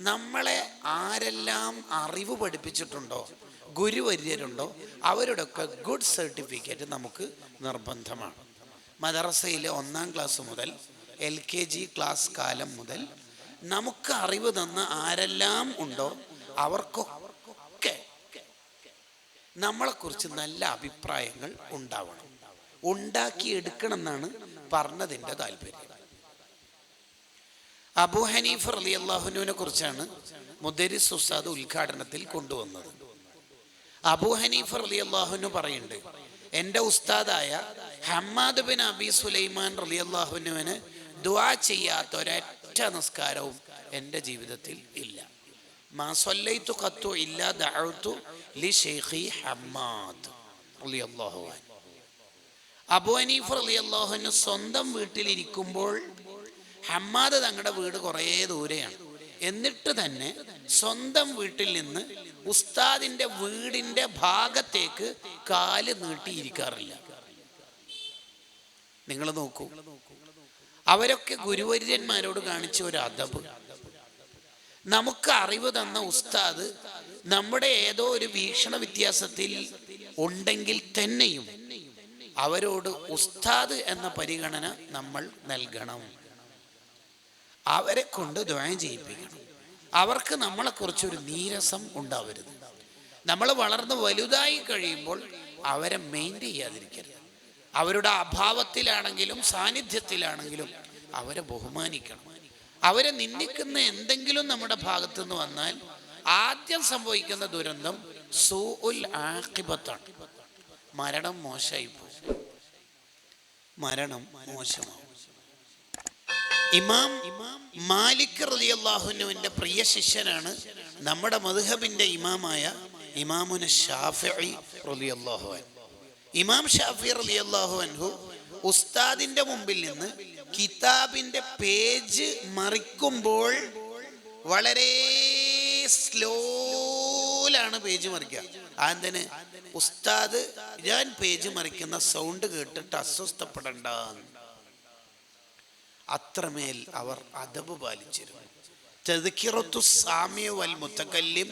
നമ്മളെ ആരെല്ലാം അറിവ് പഠിപ്പിച്ചിട്ടുണ്ടോ ഗുരുവര്യരുണ്ടോ അവരുടെയൊക്കെ ഗുഡ് സർട്ടിഫിക്കറ്റ് നമുക്ക് നിർബന്ധമാണ്. മദ്രസയിലെ ഒന്നാം ക്ലാസ് മുതൽ എൽ കെ ജി ക്ലാസ് കാലം മുതൽ നമുക്ക് അറിവ് തന്ന ആരെല്ലാം ഉണ്ടോ അവർക്കൊക്കെ നമ്മളെക്കുറിച്ച് നല്ല അഭിപ്രായങ്ങൾ ഉണ്ടാവണം. ഉണ്ടാക്കിയെടുക്കണം എന്നാണ് പറഞ്ഞതിന്റെ താല്പര്യം. അബു ഹനീഫ് അലി അള്ളാഹുനുവിനെ കുറിച്ചാണ് മുദരിസ് ഉസ്താദ് ഉദ്ഘാടനത്തിൽ കൊണ്ടുവന്നത്. അബു ഹനീഫ് അലി അള്ളാഹുനു പറയുന്നുണ്ട് എന്റെ ഉസ്താദായ Hammad bin Abi Sulaiman Ali അള്ളാഹുനുവിന് ദുവാ ചെയ്യാത്ത ഒരൊറ്റ നിസ്കാരവും എന്റെ ജീവിതത്തിൽ ഇല്ല. മാ സല്ലൈതു ഖത്തു ഇല്ലാ ലി ഹമ്മാദ്. അബു ഹനീഫ് റളിയല്ലാഹുവിന് സ്വന്തം വീട്ടിലിരിക്കുമ്പോൾ ഹമ്മാദ് തങ്ങളുടെ വീട് കുറേ ദൂരെയാണ്. എന്നിട്ട് തന്നെ സ്വന്തം വീട്ടിൽ നിന്ന് ഉസ്താദിന്റെ വീടിന്റെ ഭാഗത്തേക്ക് കാൽ നീട്ടിയിരിക്കാറില്ല. നിങ്ങൾ നോക്കൂ. അവരൊക്കെ ഗുരുവര്യന്മാരോട് കാണിച്ച ഒരു അദബ്. നമുക്ക് അറിവ് തന്ന ഉസ്താദ് നമ്മുടെ ഏതോ ഒരു വീക്ഷണ വ്യത്യാസത്തിൽ ഉണ്ടെങ്കിൽ തന്നെയും അവരോട് ഉസ്താദ് എന്ന പരിഗണന നമ്മൾ നൽകണം. അവരെ കൊണ്ട് ദ്വയം ചെയ്യിപ്പിക്കണം. അവർക്ക് നമ്മളെക്കുറിച്ചൊരു നീരസം ഉണ്ടാവരുത്. നമ്മൾ വളർന്ന് വലുതായി കഴിയുമ്പോൾ അവരെ മെയിന്റെയിൻ ചെയ്യാതിരിക്കരുത്. അവരുടെ അഭാവത്തിലാണെങ്കിലും സാന്നിധ്യത്തിലാണെങ്കിലും അവരെ ബഹുമാനിക്കണം. അവരെ നിന്ദിക്കുന്ന എന്തെങ്കിലും നമ്മുടെ ഭാഗത്തു നിന്ന് വന്നാൽ ആദ്യം സംഭവിക്കുന്ന ദുരന്തം സൂ മരണം മോശമായി പോകും മരണം മോശമാവും. ഇമാം മാലിക് റളിയല്ലാഹുവിന്റെ പ്രിയ ശിഷ്യനാണ് നമ്മുടെ മദ്ഹബിന്റെ ഇമാമായ ഇമാമുന ഷാഫി അൻഹു. ഇമാം ഷാഫി റളിയല്ലാഹു അൻഹു ഉസ്താദിന്റെ മുമ്പിൽ നിന്ന് കിതാബിന്റെ പേജ് മറിക്കുമ്പോൾ വളരെ സ്ലോയിലാണ് പേജ് മറിക്കുക. ആന്തന് ഉസ്താദ് ഞാൻ പേജ് മറിക്കുന്ന സൗണ്ട് കേട്ടിട്ട് അസ്വസ്ഥപ്പെടണ്ട അത്രമേൽ അവർ അദബ് പാലിച്ചിരുന്നു. തെതുക്കിറത്തു സാമ്യ വൽ മുത്തക്കല്ലിം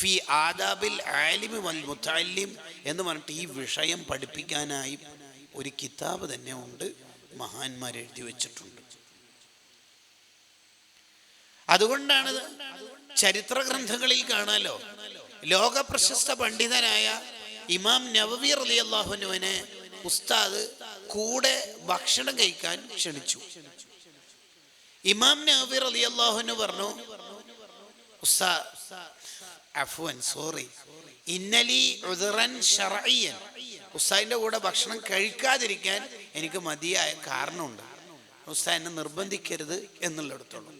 ഫി ആദാബിൽ ആലിമി വൽ മുത്തല്ലിം എന്ന് പറഞ്ഞിട്ട് ഈ വിഷയം പഠിപ്പിക്കാനായി ഒരു കിതാബ് തന്നെ ഉണ്ട് മഹാന്മാർ എഴുതി വെച്ചിട്ടുണ്ട്. അതുകൊണ്ടാണ് ചരിത്ര ഗ്രന്ഥങ്ങളിൽ കാണാലോ ലോക പ്രശസ്ത പണ്ഡിതനായ ഇമാം നവവി റലി അള്ളാഹുനുവിനെ ഉസ്താദ് കൂടെ ഭക്ഷണം കഴിക്കാൻ ക്ഷണിച്ചു. ഇമാം നബി അലി അള്ളാഹുന് പറഞ്ഞു അഫ്വൻ സോറി. ഇന്നലി ഉദറൻ കൂടെ ഭക്ഷണം കഴിക്കാതിരിക്കാൻ എനിക്ക് മതിയായ കാരണമുണ്ട്. എന്നെ നിർബന്ധിക്കരുത് എന്നുള്ളിടത്തോളം.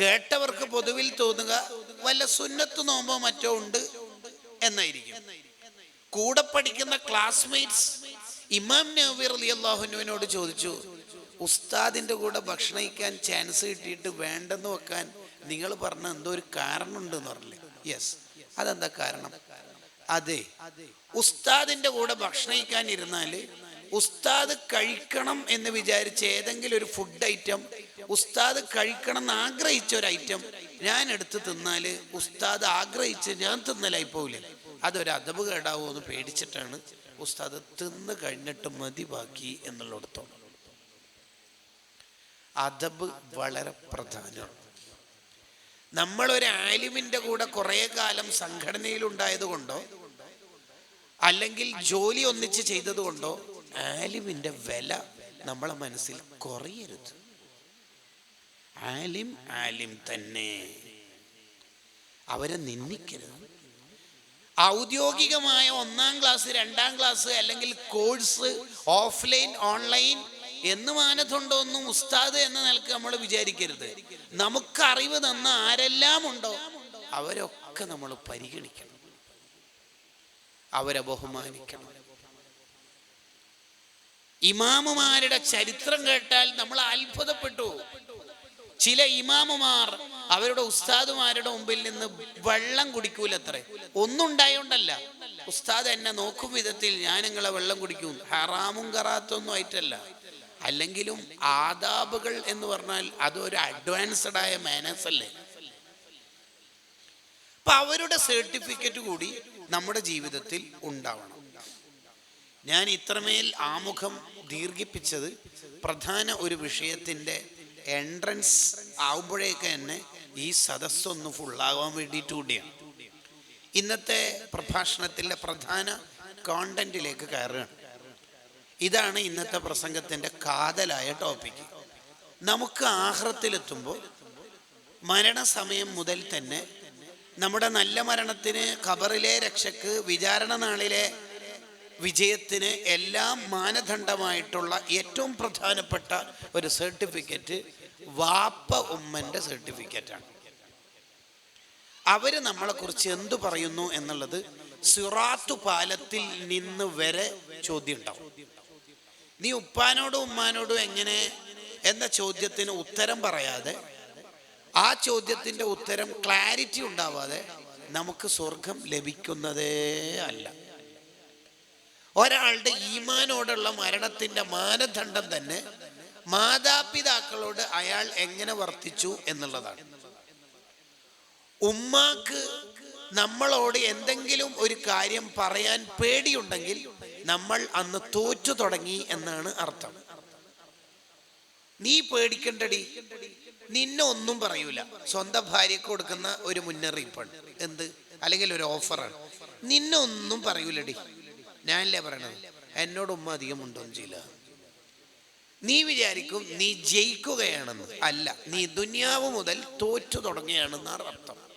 കേട്ടവർക്ക് പൊതുവിൽ തോന്നുക വല്ല സുന്നത്ത് നോമ്പോ മറ്റോ ഉണ്ട് എന്നായിരിക്കും. കൂടെ പഠിക്കുന്ന ക്ലാസ്മേറ്റ്സ് ഇമാം നബി അലി അള്ളാഹുനുവിനോട് ചോദിച്ചു ഉസ്താദിന്റെ കൂടെ ഭക്ഷണം കഴിക്കാൻ ചാൻസ് കിട്ടിയിട്ട് വേണ്ടെന്ന് വെക്കാൻ നിങ്ങൾ പറഞ്ഞ എന്തോ ഒരു കാരണമുണ്ട് എന്ന് പറഞ്ഞില്ലേ? യെസ് അതെന്താ കാരണം? അതെ. ഉസ്താദിന്റെ കൂടെ ഭക്ഷണം കഴിക്കാൻ ഇരുന്നാൽ ഉസ്താദ് കഴിക്കണം എന്ന് വിചാരിച്ച ഏതെങ്കിലും ഒരു ഫുഡ് ഐറ്റം ഉസ്താദ് കഴിക്കണം എന്ന് ആഗ്രഹിച്ച ഒരു ഐറ്റം ഞാൻ എടുത്ത് തിന്നാൽ ഉസ്താദ് ആഗ്രഹിച്ച് ഞാൻ തിന്നലായി പോവില്ലേ. അതൊരു അതവ് കേടാവോ എന്ന് പേടിച്ചിട്ടാണ് ഉസ്താദ് തിന്ന് കഴിഞ്ഞിട്ട് മതി ബാക്കി എന്നുള്ളിടത്തോളം. അതബ് വളരെ പ്രധാനമാണ് നമ്മളൊരു ആലിമിന്റെ കൂടെ കുറേ കാലം സംഘടനയിൽ ഉണ്ടായത് കൊണ്ടോ അല്ലെങ്കിൽ ജോലി ഒന്നിച്ച് ചെയ്തത് കൊണ്ടോ ആലിമിന്റെ വില നമ്മളെ മനസ്സിൽ കുറയരുത്. ആലിം ആലിം തന്നെ. അവരെ നിന്ദിക്കരുത്. ഔദ്യോഗികമായ ഒന്നാം ക്ലാസ് രണ്ടാം ക്ലാസ് അല്ലെങ്കിൽ കോഴ്സ് ഓഫ്ലൈൻ ഓൺലൈൻ എന്ന് മാനത്തുണ്ടോ ഒന്നും ഉസ്താദ് എന്ന നിലയ്ക്ക് നമ്മൾ വിചാരിക്കരുത്. നമുക്ക് അറിവ് തന്ന ആരെല്ലാം ഉണ്ടോ അവരൊക്കെ നമ്മൾ പരിഗണിക്കണം. അവരെ ബഹുമാനിക്കണം. ഇമാമുമാരുടെ ചരിത്രം കേട്ടാൽ നമ്മൾ അത്ഭുതപ്പെട്ടു. ചില ഇമാമുമാർ അവരുടെ ഉസ്താദുമാരുടെ മുമ്പിൽ നിന്ന് വെള്ളം കുടിക്കൂലത്രേ. ഒന്നും ഉണ്ടായോണ്ടല്ല. ഉസ്താദ് എന്നെ നോക്കും വിധത്തിൽ ഞാൻ നിങ്ങളെ വെള്ളം കുടിക്കും. ഹറാമും കറാത്തൊന്നും ആയിട്ടല്ല. അല്ലെങ്കിലും ആദാബുകൾ എന്ന് പറഞ്ഞാൽ അതൊരു അഡ്വാൻസ്ഡ് ആയ മാനേഴ്സ് അല്ലേ അപ്പൊ അവരുടെ സർട്ടിഫിക്കറ്റ് കൂടി നമ്മുടെ ജീവിതത്തിൽ ഉണ്ടാവണം. ഞാൻ ഇത്രമേൽ ആമുഖം ദീർഘിപ്പിച്ചത് പ്രധാന ഒരു വിഷയത്തിന്റെ എൻട്രൻസ് ആവുമ്പോഴേക്ക് തന്നെ ഈ സദസ്സൊന്ന് ഫുള്ളാകാൻ വേണ്ടിയിട്ട് കൂടിയാണ്. ഇന്നത്തെ പ്രഭാഷണത്തിലെ പ്രധാന കോണ്ടന്റിലേക്ക് കയറുകയാണ്. ഇതാണ് ഇന്നത്തെ പ്രസംഗത്തിന്റെ കാതലായ ടോപ്പിക്ക് നമുക്ക് ആഹ്റത്തിലെത്തുമ്പോൾ മരണസമയം മുതൽ തന്നെ നമ്മുടെ നല്ല മരണത്തിന് ഖബറിലെ രക്ഷക്ക് വിചാരണ നാളിലെ വിജയത്തിന് എല്ലാം മാനദണ്ഡമായിട്ടുള്ള ഏറ്റവും പ്രധാനപ്പെട്ട ഒരു സർട്ടിഫിക്കറ്റ് വാപ്പ ഉമ്മന്റെ സർട്ടിഫിക്കറ്റാണ് അവർ നമ്മളെക്കുറിച്ച് എന്തു പറയുന്നു എന്നുള്ളത് സിറാത്തു പാലത്തിൽ നിന്ന് വരെ ചോദ്യം ഉണ്ടാവും. നീ ഉപ്പാനോടും ഉമ്മാനോടും എങ്ങനെ എന്ന ചോദ്യത്തിന് ഉത്തരം പറയാതെ ആ ചോദ്യത്തിന്റെ ഉത്തരം ക്ലാരിറ്റി ഉണ്ടാവാതെ നമുക്ക് സ്വർഗം ലഭിക്കുന്നതേ അല്ല. ഒരാളുടെ ഈമാനോടുള്ള മരണത്തിന്റെ മാനദണ്ഡം തന്നെ മാതാപിതാക്കളോട് അയാൾ എങ്ങനെ വർത്തിച്ചു എന്നുള്ളതാണ്. ഉമ്മാക്ക് നമ്മളോട് എന്തെങ്കിലും ഒരു കാര്യം പറയാൻ പേടിയുണ്ടെങ്കിൽ നമ്മൾ അന്ന് തോറ്റു തുടങ്ങി എന്നാണ് അർത്ഥം. നീ പേടിക്കണ്ടടി. നിന്നെ ഒന്നും പറയൂല. സ്വന്തം ഭാര്യക്ക് കൊടുക്കുന്ന ഒരു മുന്നറിയിപ്പാണ്. എന്ത്? അല്ലെങ്കിൽ ഒരു ഓഫറാണ്. നിന്നെ ഒന്നും പറയൂലടി. ഞാനല്ലേ പറയണത്? എന്നോട് ഉമ്മ അധികം ഉണ്ടോന്ന് ചെയ്യില്ല നീ വിചാരിക്കും നീ ജയിക്കുകയാണെന്ന്. അല്ല നീ ദുനിയാവ് മുതൽ തോറ്റു തുടങ്ങുകയാണെന്നാണ് അർത്ഥം.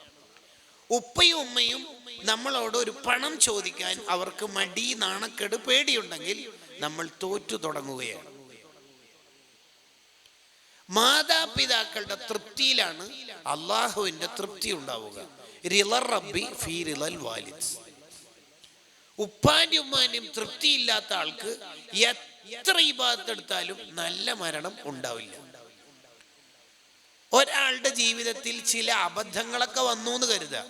ഉപ്പയും ഉമ്മയും നമ്മളോട് ഒരു പണം ചോദിക്കാൻ അവർക്ക് മടി നാണക്കേട് പേടിയുണ്ടെങ്കിൽ നമ്മൾ തോറ്റു തുടങ്ങുകയാണ്. മാതാപിതാക്കളുടെ തൃപ്തിയിലാണ് അള്ളാഹുവിന്റെ തൃപ്തി ഉണ്ടാവുക. റിളർ റബ്ബി ഫീ ഉപ്പാന്റെ ഉമ്മാന്റെയും തൃപ്തിയില്ലാത്ത ആൾക്ക് എത്ര ഇബാദത്തെടുത്താലും നല്ല മരണം ഉണ്ടാവില്ല. ഒരാളുടെ ജീവിതത്തിൽ ചില അബദ്ധങ്ങളൊക്കെ വന്നു എന്ന് കരുതുക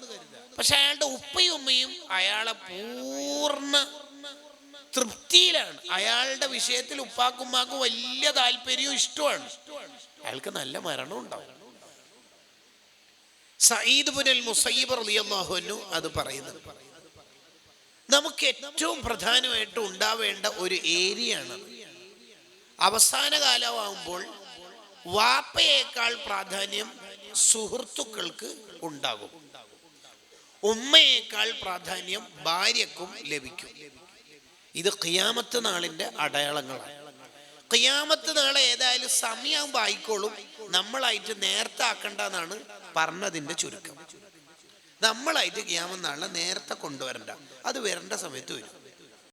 പക്ഷെ അയാളുടെ ഉപ്പയും ഉമ്മയും അയാളെ പൂർണ തൃപ്തിയിലാണ്. അയാളുടെ വിഷയത്തിൽ ഉപ്പാക്കുമ്മാക്കും വലിയ താല്പര്യവും ഇഷ്ടമാണ് അയാൾക്ക് നല്ല മരണം ഉണ്ടാവും. സയ്യിദ് പുനൽ മുസയ്യിബ് റളിയല്ലാഹു അത് പറയുന്നത്. നമുക്ക് ഏറ്റവും പ്രധാനമായിട്ട് ഉണ്ടാവേണ്ട ഒരു ഏരിയയാണ് അവസാന കാലമാകുമ്പോൾ വാപ്പയേക്കാൾ പ്രാധാന്യം സുഹൃത്തുക്കൾക്ക് ഉണ്ടാകും. ഉമ്മയേക്കാൾ പ്രാധാന്യം ഭാര്യക്കും ലഭിക്കും. ഇത് ഖിയാമത്ത് നാളിന്റെ അടയാളങ്ങളാണ്. ഖിയാമത്ത് നാളെ ഏതായാലും സമയം ആയിക്കോളും. നമ്മളായിട്ട് നേരത്തെ പറഞ്ഞതിന്റെ ചുരുക്കം. നമ്മളായിട്ട് ഖിയാമത്ത് നാളിനെ നേരത്തെ കൊണ്ടുവരണ്ട. അത് വരേണ്ട സമയത്ത് വരും.